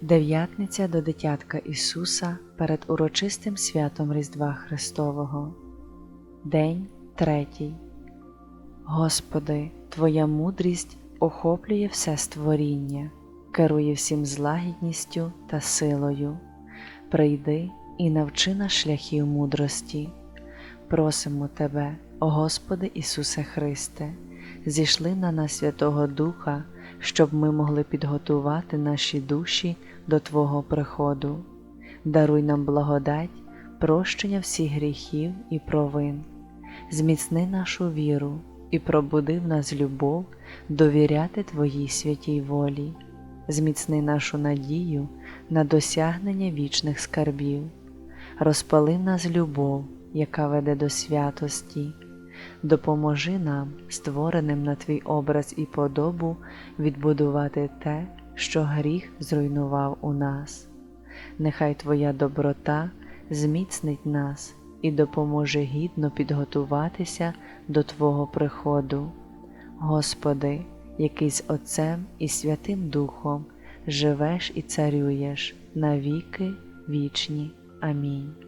Дев'ятниця до дитятка Ісуса перед урочистим святом Різдва Христового. День третій. Господи, Твоя мудрість охоплює все створіння, керує всім з лагідністю та силою. Прийди і навчи нас шляхів мудрості. Просимо Тебе, Господи Ісусе Христе, зійшли на нас Святого Духа, щоб ми могли підготувати наші душі до Твого приходу. Даруй нам благодать, прощення всіх гріхів і провин, зміцни нашу віру і пробуди в нас любов довіряти Твоїй святій волі, зміцни нашу надію на досягнення вічних скарбів, розпали в нас любов, яка веде до святості. Допоможи нам, створеним на твій образ і подобу, відбудувати те, що гріх зруйнував у нас. Нехай Твоя доброта зміцнить нас і допоможе гідно підготуватися до Твого приходу. Господи, який з Отцем і Святим Духом живеш і царюєш на віки вічні. Амінь.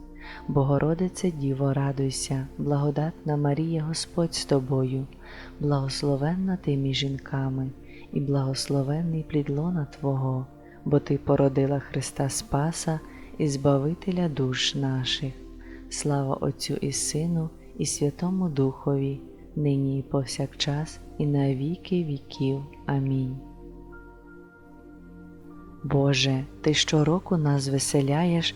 Богородице Діво, радуйся, благодатна Марія Господь з тобою, благословенна ти між жінками, і благословенний плід лона Твого, бо Ти породила Христа Спаса і Збавителя душ наших. Слава Отцю і Сину, і Святому Духові, нині і повсякчас, і на віки віків. Амінь. Боже, Ти щороку нас звеселяєш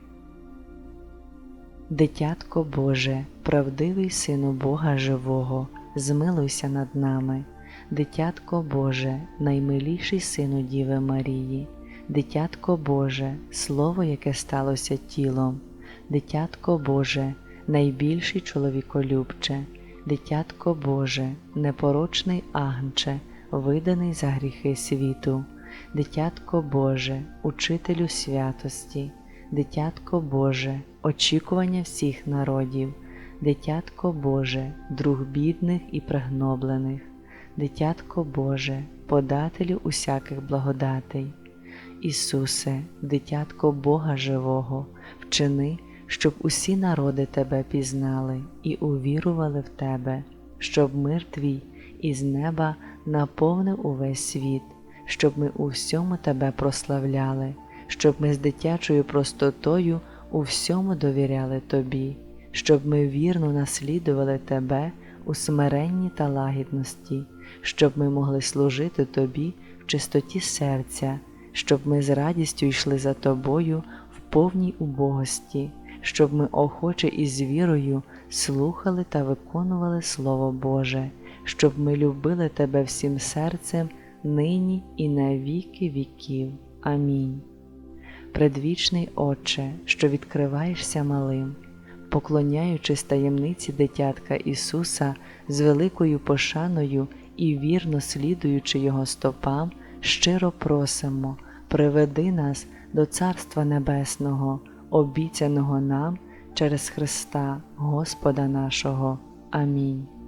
Дитятко Боже, правдивий Сину Бога Живого, змилуйся над нами, Дитятко Боже, наймиліший Сину Діви Марії, Дитятко Боже, Слово, яке сталося тілом, Дитятко Боже, найбільший чоловіколюбче, Дитятко Боже, непорочний агнче, виданий за гріхи світу, Дитятко Боже, Учителю святості, Дитятко Боже, очікування всіх народів, Дитятко Боже, друг бідних і пригноблених, Дитятко Боже, подателю усяких благодатей. Ісусе, дитятко Бога Живого, вчини, щоб усі народи Тебе пізнали і увірували в Тебе, щоб мир Твій із неба наповнив увесь світ, щоб ми у всьому Тебе прославляли, щоб ми з дитячою простотою у всьому довіряли Тобі, щоб ми вірно наслідували Тебе у смиренні та лагідності, щоб ми могли служити Тобі в чистоті серця, щоб ми з радістю йшли за Тобою в повній убогості, щоб ми охоче і з вірою слухали та виконували Слово Боже, щоб ми любили Тебе всім серцем нині і на віки віків. Амінь. Предвічний Отче, що відкриваєшся малим, поклоняючись таємниці дитятка Ісуса з великою пошаною і вірно слідуючи Його стопам, щиро просимо, приведи нас до Царства Небесного, обіцяного нам через Христа Господа нашого. Амінь.